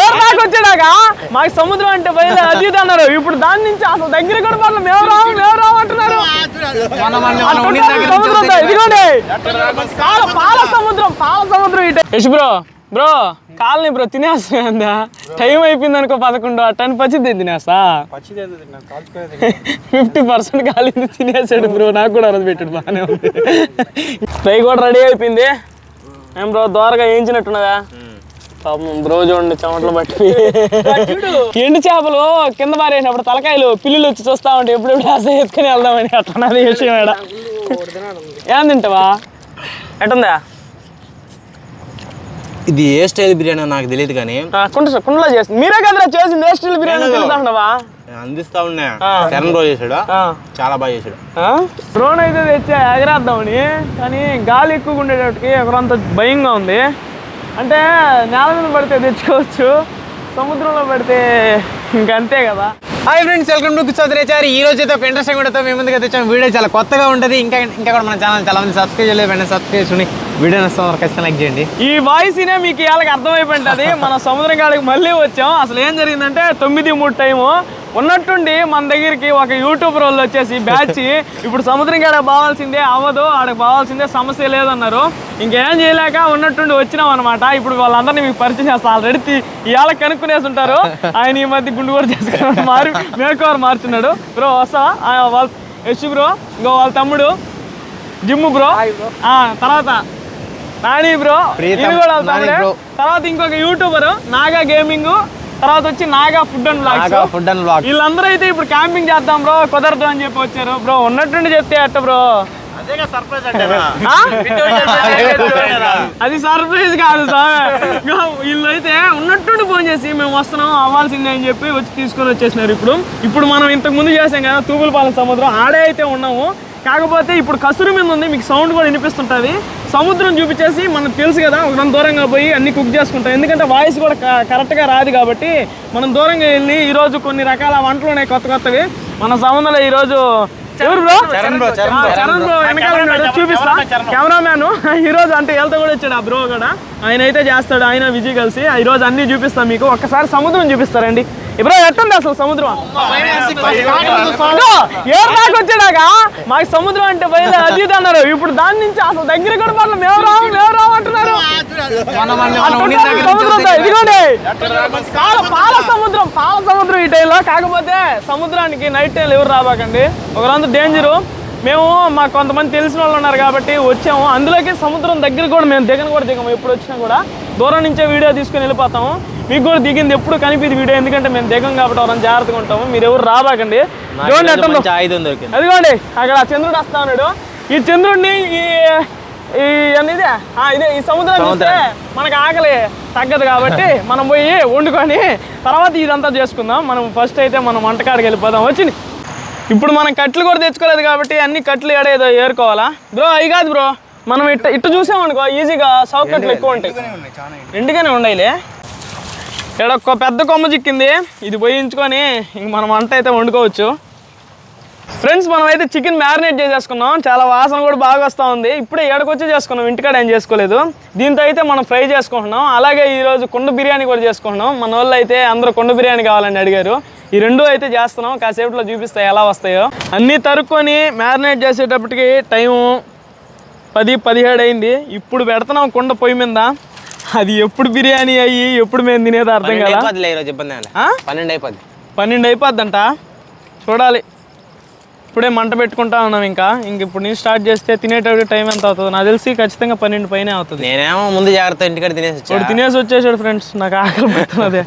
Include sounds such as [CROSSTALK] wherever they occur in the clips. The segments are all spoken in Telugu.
ఏడు దాకా వచ్చాడాక మాకు సముద్రం అంటే బయలు అది అన్నారు. ఇప్పుడు దాని నుంచి అసలు దగ్గర కూడా పడలేదు. మేము రావు మేము రావు అంటున్నారు సముద్రం? ఇదిగోండి. పాల పాల సముద్రం పాల సముద్రం ఇటే. Yash bro bro colony bro తినేస్తుందా time అయిపోయింది అనుకో పదకొండు టన్ పచ్చిది తినేస్తా. ఫిఫ్టీ పర్సెంట్ కాలింది తినేసాడు బ్రో. నాకు కూడా అరదు పెట్టాడు బాగానే ఉంది. ఫ్రై కూడా రెడీ అయిపోయింది. ఏం బ్రో దోరగా వేయించినట్టున్నదా పాపం బ్రో చూడండి చెమటలు బట్టి ఎండు చేపలు కింద పారేసినప్పుడు తలకాయలు పిల్లులు వచ్చి చూస్తా ఉంటే ఎప్పుడెప్పుడు ఆశ ఎత్తుకుని వెళ్దామని అట్లా విషయం ఏడ. ఏం తింటావా? ఎట్టుందా ఇది ఏ స్టైల్ బిర్యానీ నాకు తెలియదు కానీ. కుండ కుండలో చేసింది. మీరే కదరా చేసింది? ఏ స్టీల్ బిర్యానీ తెలుసా అందిస్తా ఉన్నా. చరణ్ రోజు చేశాడు. చాలా బాగా చేశాడు. డ్రోన్ అయితే తెచ్చా ఎగరేద్దామని కానీ గాలి ఎక్కువగా ఉండేటట్టుకి ఒకరంత భయంగా ఉంది. అంటే నేల మీద పడితే తెచ్చుకోవచ్చు సముద్రంలో పడితే ఇంకంతే కదా. హాయ్ ఫ్రెండ్స్ వెల్కమ్ టు చౌదరేచారి ఈ రోజు అయితే ఒక ఇంట్రెస్టింగ్ వీడియోతో మేము ముందుకు తెచ్చాం వీడియో చాలా కొత్తగా ఉంటుంది. ఇంకా ఇంకా కూడా మన ఛానల్ చాలా మంది సబ్స్క్రైబ్ చేయలేదు. వెంటనే సబ్స్క్రైబ్ చేసుకుని వీడియో నష్టం ఖచ్చితంగా లైక్ చేయండి. ఈ వాయిస్ నే మీకు ఇవాళకి అర్థమైపోయింటది. మన సముద్రం కాడికి మళ్ళీ వచ్చాం. అసలు ఏం జరిగిందంటే తొమ్మిది మూడు టైము ఉన్నట్టుండి మన దగ్గరికి ఒక యూట్యూబర్ వాళ్ళు వచ్చేసి బ్యాచ్. [LAUGHS] ఇప్పుడు సముద్రం కాడ బావాల్సిందే అవ్వదు ఆడకి బావాల్సిందే సమస్య లేదన్నారు. ఇంకేం చేయలేక ఉన్నట్టుండి వచ్చినాం అనమాట ఇప్పుడు వాళ్ళందరినీ మీకు పరిచయం చేస్తాను ఆల్రెడీ ఇవాళ కనుక్కునేసి ఉంటారు. ఆయన ఈ మధ్య గుండు కూడా చేసుకున్నాడు. మారి మేకోవర్ మార్చున్నాడు. బ్రో వస్తావా? ఆ, వాళ్ళ యశ్ బ్రో ఇంకో వాళ్ళ తమ్ముడు. జిమ్ బ్రో ఆ, తర్వాత నాని బ్రో ఇది కూడా. తర్వాత ఇంకొక యూట్యూబర్ నాగా గేమింగ్ తర్వాత వచ్చి Naga food and Naga blogs food and blog వీళ్ళందరూ అయితే ఇప్పుడు క్యాంపింగ్ చేద్దాం బ్రో కుదరదు అని చెప్పి వచ్చారు. బ్రో ఉన్నట్టుండి చెప్తే అట్ట బ్రో? [LAUGHS] అది సర్ప్రైజ్ కాదు సార్ ఇంకా వీళ్ళు అయితే ఉన్నట్టుండి ఫోన్ చేసి మేము వస్తున్నాం అవ్వాల్సిందే అని చెప్పి వచ్చి తీసుకొని వచ్చేసినారు ఇప్పుడు. ఇప్పుడు మనం ఇంతకు ముందు చేసాం కదా తూగులపాలెం సముద్రం ఆడే అయితే ఉన్నాము. కాకపోతే ఇప్పుడు కసురు మీద ఉంది మీకు సౌండ్ కూడా వినిపిస్తుంటుంది. సముద్రం చూపించేసి మనకు తెలుసు కదా ఒక దూరంగా పోయి అన్ని కుక్ చేసుకుంటాం. ఎందుకంటే వాయిస్ కూడా కరెక్ట్గా రాదు కాబట్టి మనం దూరంగా వెళ్ళి ఈరోజు కొన్ని రకాల వంటలు ఉన్నాయి కొత్త కొత్తవి. మన సముద్రంలో ఈరోజు ఎవరు bro Charan bro, Charan bro. ఆ, చరణ్ బ్రో వెనకాల ఉన్నాడు. చూపిస్తా. కెమెరామ్యాన్ [LAUGHS] ఈ రోజు అంటే వెళ్తా కూడా వచ్చాడు ఆ బ్రో కూడా. ఆయన అయితే చేస్తాడు ఆయన విజయ్ కలిసి. ఈ రోజు అన్ని చూపిస్తాం మీకు. ఒక్కసారి సముద్రం చూపిస్తారండి. బ్రో ఎట్టుంది అసలు సముద్రం? ఏడు దాకా వచ్చాడాక మాకు సముద్రం అంటే బయలు అది అన్నారు. ఇప్పుడు దాని నుంచి అసలు దగ్గర కూడా పడలేదు మేము రావు మేము రావు అంటున్నారు. సముద్రం? ఇదిగోండి. పాల పాల సముద్రం పాల సముద్రం ఈ టైంలో. కాకపోతే సముద్రానికి నైట్ టైం ఎవరు రాబాకండి? ఒకరంతా డేంజరు మేము మా కొంతమంది తెలిసిన వాళ్ళు ఉన్నారు కాబట్టి వచ్చాము. అందులోకి సముద్రం దగ్గర కూడా మేము దిగను కూడా దిగము. ఎప్పుడు వచ్చినా కూడా దూరం నుంచే వీడియో తీసుకొని వెళ్ళిపోతాము. మీకు కూడా దిగింది ఎప్పుడు కనిపింది వీడియో ఎందుకంటే మేము దిగం కాబట్టి ఎవరైనా జాగ్రత్తగా ఉంటాము. మీరు ఎవరు రాబాకండి. అదిగోండి అక్కడ చంద్రుడు వస్తా ఉన్నాడు. ఈ చంద్రుడిని ఈ ఆ, ఇదే ఈ సముద్రం చూస్తే మనకు ఆకలి తగ్గదు కాబట్టి మనం పోయి వండుకొని తర్వాత ఇదంతా చేసుకుందాం. మనం ఫస్ట్ అయితే మనం వంటకాడికి వెళ్ళిపోదాం. వచ్చింది. ఇప్పుడు మనం కట్లు కూడా తెచ్చుకోలేదు కాబట్టి అన్ని కట్లు ఏడేదో ఏరుకోవాలా? బ్రో అవి కాదు బ్రో. మనం ఇట్ట ఇట్ట చూసామనుకో ఈజీగా సౌకట్లు ఎక్కువ ఉంటాయి. ఎండుగానే ఉండయిలే. ఇక్కడ ఒక పెద్ద కొమ్మ చిక్కింది. ఇది పోయించుకొని ఇంక మనం వంట అయితే వండుకోవచ్చు. ఫ్రెండ్స్ మనం అయితే చికెన్ మ్యారినేట్ చేసేసుకున్నాం. చాలా వాసన కూడా బాగా వస్తూ ఉంది. ఇప్పుడే ఏడకొచ్చి చేసుకున్నాం. ఇంటికాడ ఏం చేసుకోలేదు. దీంతో అయితే మనం ఫ్రై చేసుకుంటున్నాం. అలాగే ఈరోజు కుండ బిర్యానీ కూడా చేసుకుంటున్నాం. మన వాళ్ళు అయితే అందరూ కుండ బిర్యానీ కావాలని అడిగారు. ఈ రెండు అయితే చేస్తున్నాం. కాసేపట్లో చూపిస్తాయి ఎలా వస్తాయో. అన్నీ తరుక్కొని మ్యారినేట్ చేసేటప్పటికి టైం పది పదిహేడు అయింది. ఇప్పుడు పెడుతున్నాం కుండ పొయ్యి మీద. అది ఎప్పుడు బిర్యానీ అయ్యి ఎప్పుడు మేము తినేది అర్థం కదా? పన్నెండు అయిపోద్ది. పన్నెండు అయిపోద్దంట. చూడాలి. ఇప్పుడే మంట పెట్టుకుంటా ఉన్నాం ఇంకా. ఇంక ఇప్పుడు నేను స్టార్ట్ చేస్తే తినేటప్పుడు టైం ఎంత అవుతుంది. నాకు తెలిసి ఖచ్చితంగా పన్నెండు పైన అవుతుంది. నేనేమో ముందు జాగ్రత్త ఇంటికాడ తినేసి ఇప్పుడు తినేసి వచ్చేసాడు ఫ్రెండ్స్. నాకు ఆకలి పెడుతున్నది.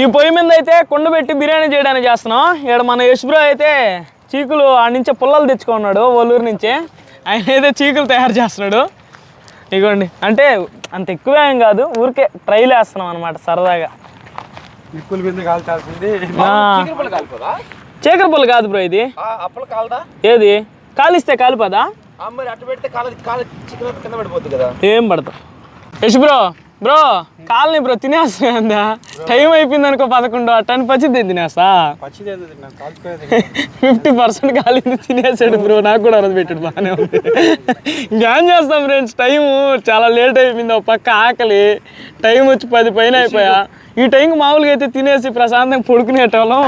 ఈ పొయ్యి మీద అయితే కుండ పెట్టి బిర్యానీ చేయడానికి చేస్తున్నాం. ఇక్కడ మన యశ్ బ్రో అయితే చీకులు ఆ నుంచే పుల్లలు తెచ్చుకున్నాడు ఒల్లూరు నుంచే. ఆయన అయితే చీకులు తయారు చేస్తున్నాడు. ఇగోండి. అంటే అంత ఎక్కువ ఏం కాదు ఊరికే ట్రైల్ వేస్తున్నాం అనమాట సరదాగా. నిప్పుల బిందు కాల్చాల్సింది. చీకర పుల్ల కాదు బ్రో ఇది. అప్పలు కాలదా? ఏది? కాలిస్తే కాలిపోదా? మరి అట్టు పెడితే కాల కాల చికెన్ కింద పడిపోద్ది కదా. ఏం పడతాం Yash bro bro colony bro తినేస్తుందా time అయిపోయింది అనుకో పదకొండు టన్ పచ్చిది తినేస్తా? ఫిఫ్టీ పర్సెంట్ కాలింది తినేసాడు బ్రో. నాకు కూడా అరదు పెట్టాడు బాగానే ఉంది. ఇంకేం చేస్తాం ఫ్రెండ్స్? టైం చాలా లేట్ అయిపోయింది ఒక పక్క ఆకలి. టైం వచ్చి పది పైన అయిపోయా. ఈ టైంకి మామూలుగా అయితే తినేసి ప్రశాంతంగా పడుకునేటోళ్ళం.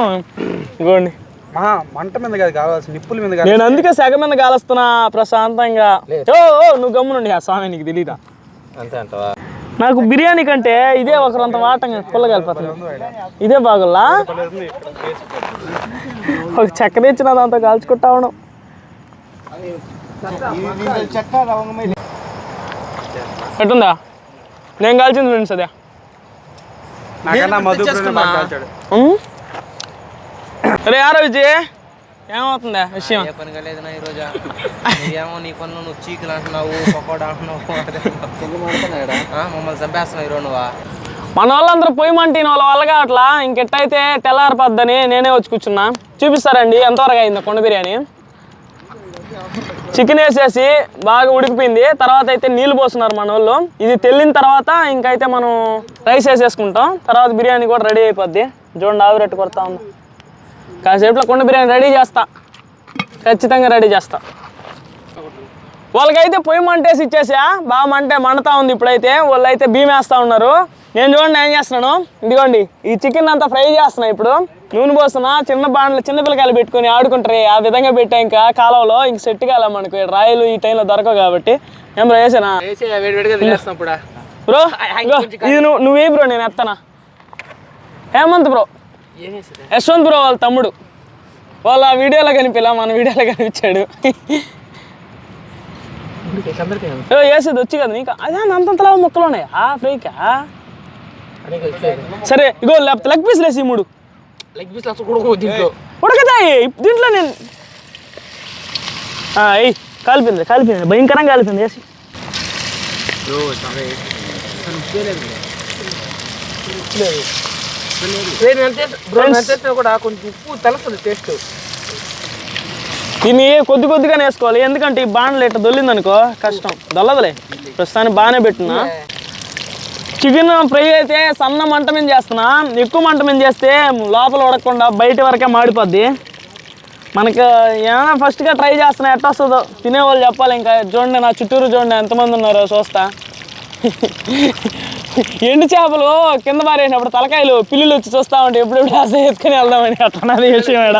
ఇగోండి మంట మీద కాదు కావాల్సిన నిప్పుల మీద నేను అందుకే సెగ మీద కాలుస్తున్నా ప్రశాంతంగా. ఓ ఓ, నువ్వు గమ్మునుండి ఆ స్వామి నీకు తెలీదా? అంతే అంటవా? నాకు బిర్యానీ కంటే ఇదే ఒకరంత వాటంగా పుల్ల కలిపోతుంది ఇదే బాగుల్లా? ఒక చెక్క తెచ్చిన దాంతో కాల్చుకుంటా ఉన్నాం ఎట్టుందా? నేను కాల్చింది ఫ్రెండ్స్ అదే. నాకన్నా మధు బాగా కాల్చాడు. ఉమ్? రే ఆరో విజయ్. ఏమవుతుందా విషయం? ఏ పని కాలేదు నా ఈరోజు. నువ్వేమో నీ పనులు నువ్వు చీకులు అంటున్నావు పకోడా అంటున్నావు ఆ, మమ్మల్ని చంపేస్తున్నావు ఈరోజు నువ్వా. మన వాళ్ళందరూ పొయ్యి మంటిన వాళ్ళ వల్ల కావట్లా? ఇంకెట్టయితే తెల్లారిపోద్దని నేనే వచ్చి కూర్చున్నా. చూపిస్తారండి ఎంతవరకు అయింది కొండ బిర్యానీ. చికెన్ వేసేసి బాగా ఉడికిపోయింది. తర్వాత అయితే నీళ్ళు పోస్తున్నారు మన వాళ్ళు. ఇది తెల్లిన తర్వాత ఇంకైతే మనం రైస్ వేసేసుకుంటాం. తర్వాత బిర్యానీ కూడా రెడీ అయిపోద్ది. చూడండి ఆవిరెట్టు కొడతా ఉంది. కాసేపులో కొండ బిర్యానీ రెడీ చేస్తా. ఖచ్చితంగా రెడీ చేస్తా. వాళ్ళకైతే పొయ్యి మంటేసి ఇచ్చేసా. బాగా మంటే మండుతా ఉంది ఇప్పుడైతే. వాళ్ళు అయితే భీమ్ వేస్తూ ఉన్నారు. నేను చూడండి ఏం చేస్తున్నాను. ఇదిగోండి ఈ చికెన్ అంతా ఫ్రై చేస్తున్నా ఇప్పుడు. నూనె పోస్తున్నా చిన్న బాండ్లు చిన్న పిల్లకాయలు పెట్టుకొని ఆడుకుంటారు. ఆ విధంగా పెట్టా ఇంకా కాలంలో ఇంక సెట్ కాలే మనకు. రాయలు ఈ టైంలో దొరకవు కాబట్టి. ఏం బ్రో వేసానా బ్రో ఇది నువ్వు నువ్వే బ్రో నేను ఎత్తనా? హేమంత్ బ్రో. యశ్వంత్ బ్రో వాళ్ళ తమ్ముడు. వాళ్ళ వీడియోలో కనిపించలా మన వీడియోలో కనిపించాడు. ఏ, వేసేది వచ్చి కదా నీకు? అదే అంతంతలా ముక్కలు ఉన్నాయా? ఆ ఫ్రైకా? సరే ఇగో లేకపోతే లెగ్ పీస్ లేసి మూడు. లెగ్ పీస్ కూడా దీంట్లో ఉడకతాయి. దీంట్లో నేను ఎయ్ కాలిపోయింది కాలిపోయింది భయంకరంగా కాలిపోయింది వేసి కూడా కొంచెం ఉప్పు తెలుస్తుంది టేస్ట్ కొద్ది కొద్దిగానే వేసుకోవాలి. ఎందుకంటే ఈ బాండ్లు ఇట్లా దొల్లింది అనుకో కష్టం. దొల్లదులే. ప్రస్తుతానికి బాగానే పెట్టినా చికెన్ ఫ్రై అయితే సన్న మంట మీద చేస్తున్నా. ఎక్కువ మంట మీద చేస్తే లోపల ఉడకకుండా బయట వరకే మాడిపోద్ది. మనకు ఏమైనా ఫస్ట్గా ట్రై చేస్తున్నా ఎట్ట వస్తుందో తినేవాళ్ళు చెప్పాలి. ఇంకా చూడండి నా చుట్టూరు చూడండి ఎంతమంది ఉన్నారో చూస్తా. [LAUGHS] ఎండు చేపలు కింద పారేసినప్పుడు తలకాయలు పిల్లులు వచ్చి చూస్తా ఉంటే ఎప్పుడెప్పుడు ఆశ ఎత్తుకుని వెళ్దామని అట్లా విషయం ఏడ.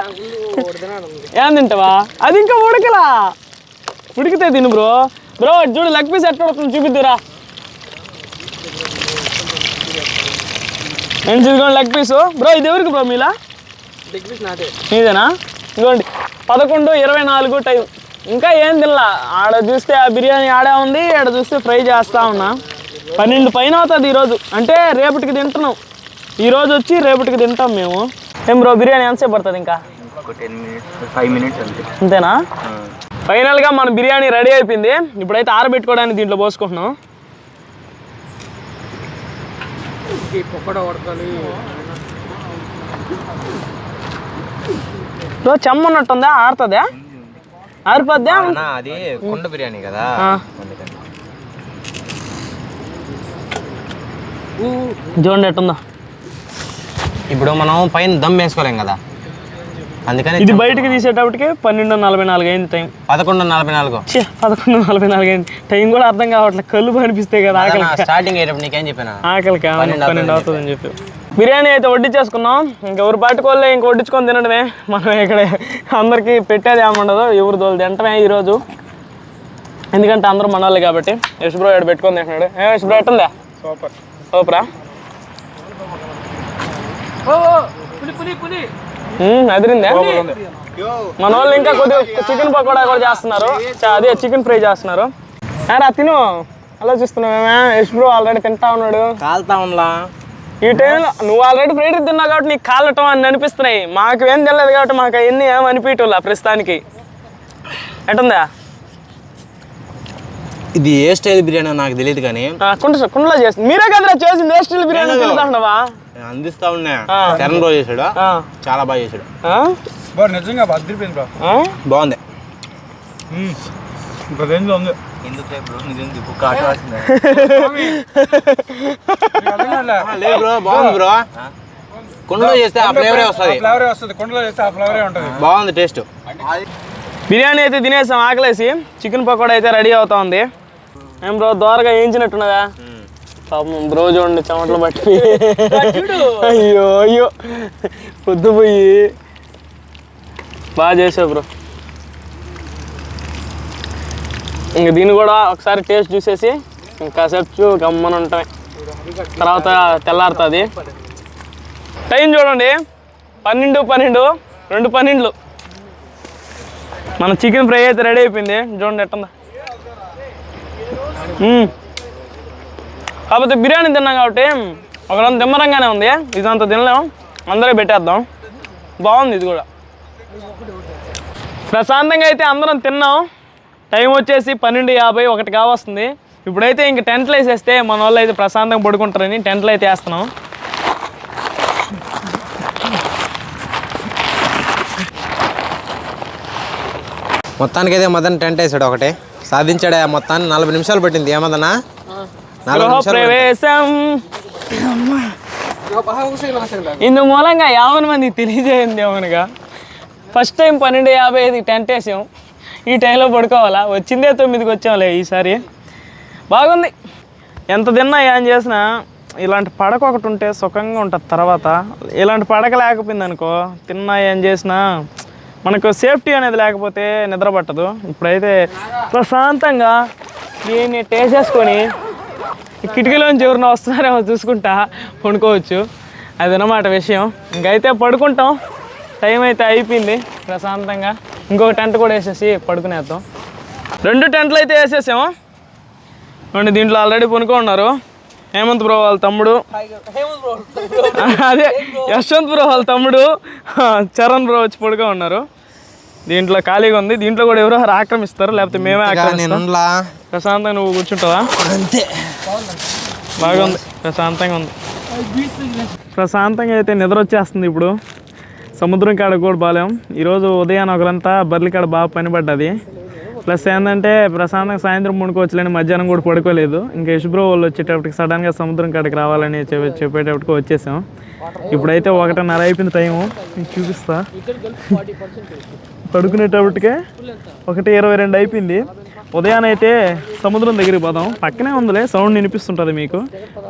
ఏం తింటావా? అది ఇంకా ఉడకలా. ఉడికితే తిను బ్రో. బ్రో చూడు లెగ్ పీస్ ఎట్లా పడుతుంది చూపిద్దురా. నేను చూసుకోండి లెగ్ పీసు. బ్రో ఇది ఎవరికి బ్రో మీలా? నీదేనా ఇదిగోండి పదకొండు ఇరవై నాలుగు టైం. ఇంకా ఏం తినలా? ఆడ చూస్తే ఆ బిర్యానీ ఆడే ఉంది ఆడ చూస్తే ఫ్రై చేస్తా ఉన్నా. పన్నెండు పైన అవుతుంది ఈరోజు. అంటే రేపటికి తింటున్నాం. ఈరోజు వచ్చి రేపటికి తింటాం మేము. ఏం బ్రో బిర్యానీ ఎంతసేపు పడుతుంది ఇంకా? ఫైవ్ మినిట్స్ అంతే. అంతేనా? ఫైనల్గా మన బిర్యానీ రెడీ అయిపోయింది. ఇప్పుడైతే ఆరబెట్టుకోవడానికి దీంట్లో పోసుకుంటున్నాం. బ్రో చెమ్మన్నట్టుందా ఆరుతుందా? ఆరిపోద్దా? అన్నా, అది కుండ బిర్యానీ కదా ఆ. అందుకని చూడండి ఎట్టుందో. ఇప్పుడు మనం పైన దమ్ వేసుకోలేం కదా. అందుకని ఇది బయటికి తీసేటప్పటికి పన్నెండు నలభై నాలుగు అయింది టైం. పదకొండు నలభై నాలుగు. ఛే, పదకొండు నలభై నాలుగు అయింది. టైం కూడా అర్థం కావట్లేదు కళ్ళు కనిపిస్తాయి కదా ఆకలి స్టార్టింగ్ అయ్యేటప్పుడు నీకేం చెప్పినా? ఆకలికి పన్నెండు అవుతుందని చెప్పి. బిర్యానీ అయితే వడ్డించేసుకున్నాం ఇంకా ఎవరు పాటుకోలే ఇంకా వడ్డించుకొని తినడమే. మనం ఇక్కడ అందరికీ పెట్టేది ఏముండదు ఎవరు దోలు తింటమే ఈరోజు. ఎందుకంటే అందరూ మన వాళ్ళే కాబట్టి యశ్ బ్రో ఇక్కడ పెట్టుకొని తింటున్నాడు. ఏ యశ్ బ్రో ఎట్టుందా? సూపర్. సూపరా పులి పులి పులి. ఉమ్, అదిరిందా. మన వాళ్ళు ఇంకా కొద్దిగా చికెన్ పకోడా కూడా చేస్తున్నారు. అదే చికెన్ ఫ్రై చేస్తున్నారు. రా తిను. ఆలోచిస్తున్నావేమే? యశ్ బ్రో ఆల్రెడీ తింటా ఉన్నాడు. కాలుతా ఉండలా. ఈ టైంలో నువ్వు ఆల్రెడీ ఫ్రైడ్ తిన్నావు కాబట్టి నీకు కాలటం అని అనిపిస్తున్నాయి. మాకు ఏం తెలియదు కాబట్టి మాకు అవన్నీ ఏం ప్రస్తుతానికి. ఎట్టుందా? ఇది ఏ స్టైల్ బిర్యానీ నాకు తెలియదు కానీ కుండ కుండలో చేసింది మీరే కదరా చేసింది ఏ స్టీల్ బిర్యానీ తెలుదాండవా అందిస్తా ఉన్నా. చరణ్ రోజు చేసాడు చాలా బాగా చేసాడు బ్రో నిజంగా అదిరిపోయింది బ్రో బాగుంది. ఇంకా రేంజ్లో ఉంది. లేదు బ్రో? బాగుంది బ్రో. కుండలో చేస్తే ఆ ఫ్లేవరే వస్తుంది. ఫ్లేవరే వస్తుంది. కుండలో చేస్తే ఆ ఫ్లేవరే ఉంటుంది. బాగుంది టేస్ట్. బిర్యానీ అయితే తినేసాం ఆకలేసి. చికెన్ పకోడా అయితే రెడీ అవుతా ఉంది. ఏం బ్రో దోరగా వేయించినట్టున్నదా పాపం బ్రో చూడండి చెమటలు పట్టి. అయ్యో అయ్యో. పొద్దుపోయి బాగా చేసావు బ్రో. ఇంక దీన్ని కూడా ఒకసారి టేస్ట్ చూసేసి ఇంకాసేపు గమ్మని ఉంటాయి తర్వాత తెల్లారుతుంది. టైం చూడండి. పన్నెండు పన్నెండు రెండు పన్నెండులు. మన చికెన్ ఫ్రై అయితే రెడీ అయిపోయింది. చూడండి ఎట్టుందా. కాకపోతే బిర్యానీ తిన్నాం కాబట్టి ఒకరంత దిమ్మరంగానే ఉంది. ఇదంతా తినలేం. అందరూ పెట్టేద్దాం. బాగుంది ఇది కూడా. ప్రశాంతంగా అయితే అందరం తిన్నాం. టైం వచ్చేసి పన్నెండు యాభై ఒకటి కావస్తుంది. ఇప్పుడైతే ఇంక టెంట్లు వేసేస్తే మన వాళ్ళు అయితే ప్రశాంతంగా పడుకుంటారని టెంట్లు అయితే వేస్తున్నాం. మొత్తానికి అయితే మదన్ టెంట్ వేసాడు ఒకటి. సాధించాడా మొత్తాన్ని నలభై నిమిషాలు పట్టింది. ఏమదనా నలభై నిమిషాలు ప్రవేశం ఇందు మూలంగా యాభై మంది తెలియజేయండి ఏమనగా. ఫస్ట్ టైం పన్నెండు యాభై ఐదు టెంట్ వేసాం ఈ టైంలో పడుకోవాలా? వచ్చిందే తొమ్మిదికి వచ్చాంలే ఈసారి. బాగుంది. ఎంత తిన్నా ఏం చేసినా ఇలాంటి పడక ఒకటి ఉంటే సుఖంగా ఉంటుంది తర్వాత. ఇలాంటి పడక లేకపోయింది అనుకో తిన్నా ఏం చేసినా మనకు సేఫ్టీ అనేది లేకపోతే నిద్ర పట్టదు ఇప్పుడైతే ప్రశాంతంగా దీన్ని టేసేసుకొని కిటికీలోంచి ఎవరినో వస్తున్నారేమో చూసుకుంటా పడుకోవచ్చు. అదనమాట విషయం. ఇంకైతే పడుకుంటాం. టైం అయితే అయిపోయింది. ప్రశాంతంగా ఇంకొక టెంట్ కూడా వేసేసి పడుకునేద్దాం. రెండు టెంట్లు అయితే వేసేసాము. అండి దీంట్లో ఆల్రెడీ పనుకో ఉన్నారు. హేమంత్ బ్రో వాళ్ళ తమ్ముడు. అదే యశ్వంత్ బ్రో వాళ్ళ తమ్ముడు. చరణ్ బ్రో వచ్చి పడుకో ఉన్నారు. దీంట్లో ఖాళీగా ఉంది. దీంట్లో కూడా ఎవరో ఆక్రమిస్తారు. లేకపోతే మేమే ఆక్రమిస్తాం. ప్రశాంతంగా నువ్వు కూర్చుంటావా? అంతే. బాగుంది. ప్రశాంతంగా ఉంది. ప్రశాంతంగా అయితే నిద్ర వచ్చేస్తుంది ఇప్పుడు. సముద్రం కాడ కూడా బాలేం ఈరోజు ఉదయాన్ని ఒకరంతా బర్లి కాడ బాగా పని పడ్డది. ప్లస్ ఏంటంటే ప్రశాంతంగా సాయంత్రం మునుకోవచ్చులేని మధ్యాహ్నం కూడా పడుకోలేదు. ఇంకా యశుబ్రో వాళ్ళు వచ్చేటప్పటికి సడన్గా సముద్రం కాడికి రావాలని చెప్పి చెప్పేటప్పటికి వచ్చేసాం. ఇప్పుడైతే ఒకటిన్నర అయిపోయింది టైము. చూపిస్తా. పడుకునేటప్పటికే ఒకటి ఇరవై రెండు అయిపోయింది. ఉదయాన్ అయితే సముద్రం దగ్గరికి పోదాం. పక్కనే ఉందిలే సౌండ్ వినిపిస్తుంటుంది మీకు.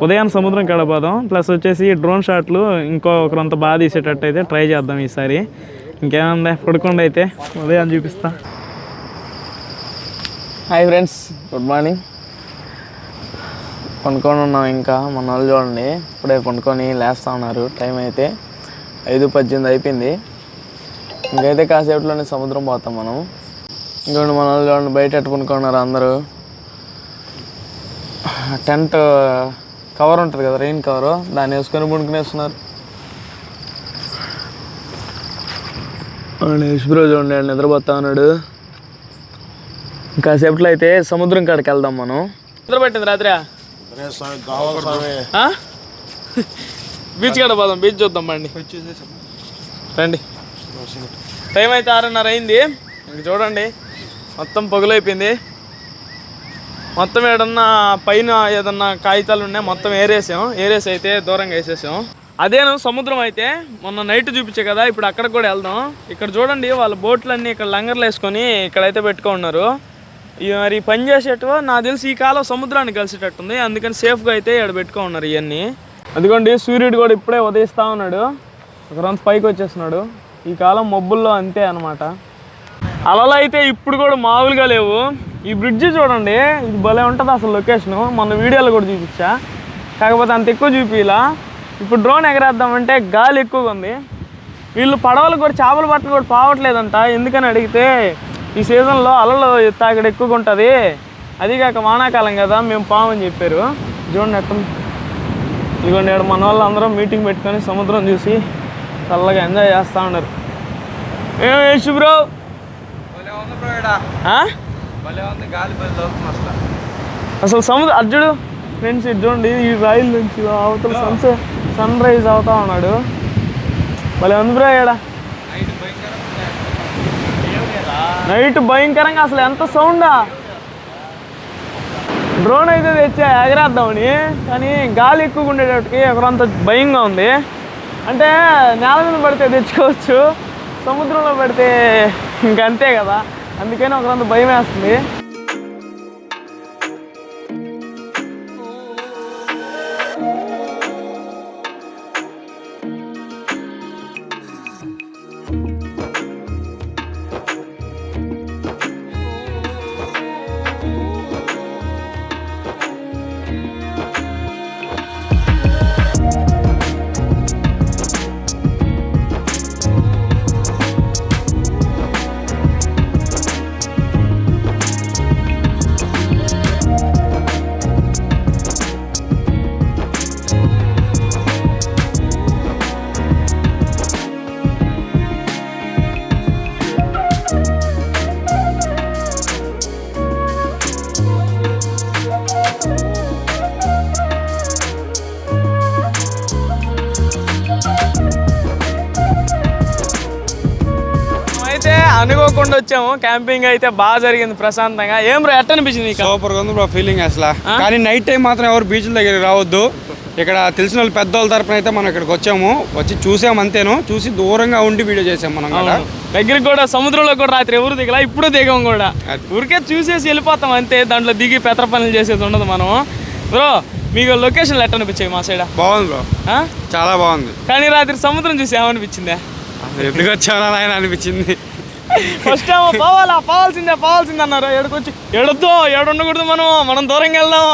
ఉదయాన్ సముద్రం కాడ పోదాం. ప్లస్ వచ్చేసి డ్రోన్ షాట్లు ఇంకో ఒకరంత బాగా తీసేటట్టు అయితే ట్రై చేద్దాం ఈసారి. ఇంకేముంది? పడుకుండా అయితే. ఉదయం చూపిస్తా. హాయ్ ఫ్రెండ్స్ గుడ్ మార్నింగ్ పండుకొని ఉన్నాం ఇంకా. మన వాళ్ళు చూడండి ఇప్పుడే పండుకొని లేస్తా ఉన్నారు. టైం అయితే ఐదు పద్దెనిమిది అయిపోయింది. ఇంకైతే కాసేపట్లోనే సముద్రం పోతాం మనం. ఇంకోండి మన వాళ్ళు చూడండి బయట ఎట్టు పనుకున్నారు అందరూ. టెంట్ కవర్ ఉంటుంది కదా రెయిన్ కవర్ దాన్ని వేసుకొని పడుకునేస్తున్నారు యశ్బ్రో చూడండి నిద్రపోతా ఉన్నాడు. కాసేపట్లో అయితే సముద్రం కాడికి వెళ్దాం మనం. నిద్ర పట్టింది రాత్రి? బీచ్ కాడ పోదాం బీచ్ చూద్దాం బండి. రండి. టైం అయితే ఆరున్నర అయింది. ఇంక చూడండి మొత్తం పొగలైపోయింది. మొత్తం ఏడన్నా పైన ఏదన్నా కాగితాలు ఉన్నాయి మొత్తం ఏరేసాం. ఏరేసి అయితే దూరంగా వేసేసాం. అదేను సముద్రం అయితే మొన్న నైట్ చూపించే కదా ఇప్పుడు అక్కడ కూడా వెళ్దాం. ఇక్కడ చూడండి వాళ్ళ బోట్లన్నీ ఇక్కడ లంగర్లు వేసుకొని ఇక్కడైతే పెట్టుకో ఉన్నారు. ఇవి మరి పని చేసేటో నాకు తెలిసి ఈ కాలం సముద్రాన్ని కలిసేటట్టుంది. అందుకని సేఫ్గా అయితే ఇక్కడ పెట్టుకో ఉన్నారు ఇవన్నీ. అందుకోండి సూర్యుడు కూడా ఇప్పుడే ఉదయిస్తా ఉన్నాడు. ఒక రొంత పైకి వచ్చేస్తున్నాడు. ఈ కాలం మబ్బుల్లో అంతే అనమాట అలలు అయితే ఇప్పుడు కూడా మామూలుగా లేవు. ఈ బ్రిడ్జి చూడండి ఇది భలే ఉంటుంది అసలు లొకేషను. మొన్న వీడియోలో కూడా చూపించా. కాకపోతే అంత ఎక్కువ చూపిలా ఇప్పుడు డ్రోన్ ఎగరేద్దామంటే గాలి ఎక్కువగా ఉంది. వీళ్ళు పడవలు కూడా చేపలు పట్టలు కూడా పావట్లేదంట. ఎందుకని అడిగితే ఈ సీజన్లో అలలు తాగడ ఎక్కువగా ఉంటుంది. అది కాక వానాకాలం కదా మేము పామని చెప్పారు. చూడండి ఎట్టుంది ఇదిగోండి మన వాళ్ళు అందరం మీటింగ్ పెట్టుకొని సముద్రం చూసి చల్లగా ఎంజాయ్ చేస్తూ ఉన్నారు. ఏం యశు బ్రో? అసలు. సముద్రం అర్జుడు ఫ్రెండ్స్ చూడండి ఈ రైలు నుంచి అవతల సన్ సన్ రైజ్ అవుతా ఉన్నాడు. భలే ఉంది బ్రో ఇక్కడ నైట్ భయంకరంగా అసలు ఎంత సౌండా డ్రోన్ అయితే తెచ్చా ఎగరేద్దామని కానీ గాలి ఎక్కువగా ఉండేటట్టుకి ఒకరంత భయంగా ఉంది. అంటే నేల మీద పడితే తెచ్చుకోవచ్చు సముద్రంలో పడితే ఇంకంతే కదా. అందుకని ఒకరంత భయం వేస్తుంది వచ్చాము. క్యాంపింగ్ అయితే బాగా జరిగింది ప్రశాంతంగా. ఏం బ్రో ఎట్ట అనిపించింది నీకు? సూపర్గా ఉంది బ్రో ఫీలింగ్ అసలు. కానీ నైట్ టైం మాత్రం ఎవరు బీచ్ల దగ్గరికి రావద్దు. ఇక్కడ తెలిసిన వాళ్ళు పెద్దవాళ్ళ తరపున అయితే మనం ఇక్కడికి వచ్చాము. వచ్చి చూసాం అంతేను. చూసి దూరంగా ఉండి వీడియో చేసాం మనం కూడా. దగ్గరికి కూడా సముద్రంలో కూడా రాత్రి ఎవరు దిగలా? ఇప్పుడు దిగం కూడా. ఊరికే చూసేసి వెళ్ళిపోతాం అంతే. దాంట్లో దిగి పెత్ర పనులు చేసేది ఉండదు మనం బ్రో మీకు లొకేషన్లు ఎట్ట అనిపించాయి మా సైడ్ బాగుంది బ్రో. చాలా బాగుంది. కానీ రాత్రి సముద్రం చూసి ఏమనిపించిందే? అసలు ఎందుకు ఆయన అనిపించింది. ఫస్ట్ ఏమో పోవాలా? పోవాల్సిందే పోవాల్సిందే అన్నారు. ఏడుకొచ్చి ఏడొద్దు ఏడు ఉండకూడదు మనం. మనం దూరంగా వెళ్దాం.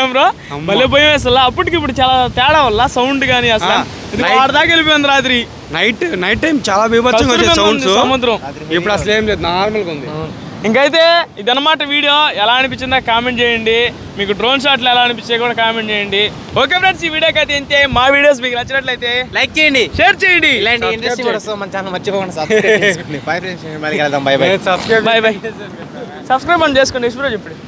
ఏం బ్రో? మళ్ళీ భయం అసలు అప్పటికి ఇప్పుడు చాలా తేడా వల్ల సౌండ్ కానీ అసలు. ఇది దాకా వెళ్ళిపోయింది రాత్రి. నైట్ నైట్ టైం చాలా బీభత్సంగా వచ్చే సౌండ్స్ సముద్రం. ఇప్పుడు అసలు ఏం లేదు నార్మల్గా ఉంది. ఇంకైతే ఇదన్నమాట వీడియో. ఎలా అనిపించిందో కామెంట్ చేయండి. మీకు డ్రోన్ షాట్లు ఎలా అనిపించాయి కూడా కామెంట్ చేయండి. ఓకే ఫ్రెండ్స్ ఈ వీడియోకి అయితే ఇంతే. మా వీడియోస్ మీకు నచ్చినట్లయితే లైక్ చేయండి. షేర్ చేయండి. ఇలాంటి ఇంట్రెస్టింగ్ కూడా మన ఛానల్ మర్చిపోకుండా సబ్స్క్రైబ్ చేసుకోండి bye bye bye subscribe bye bye subscribe అని చేసుకోండి ఇష్టం చెప్పండి.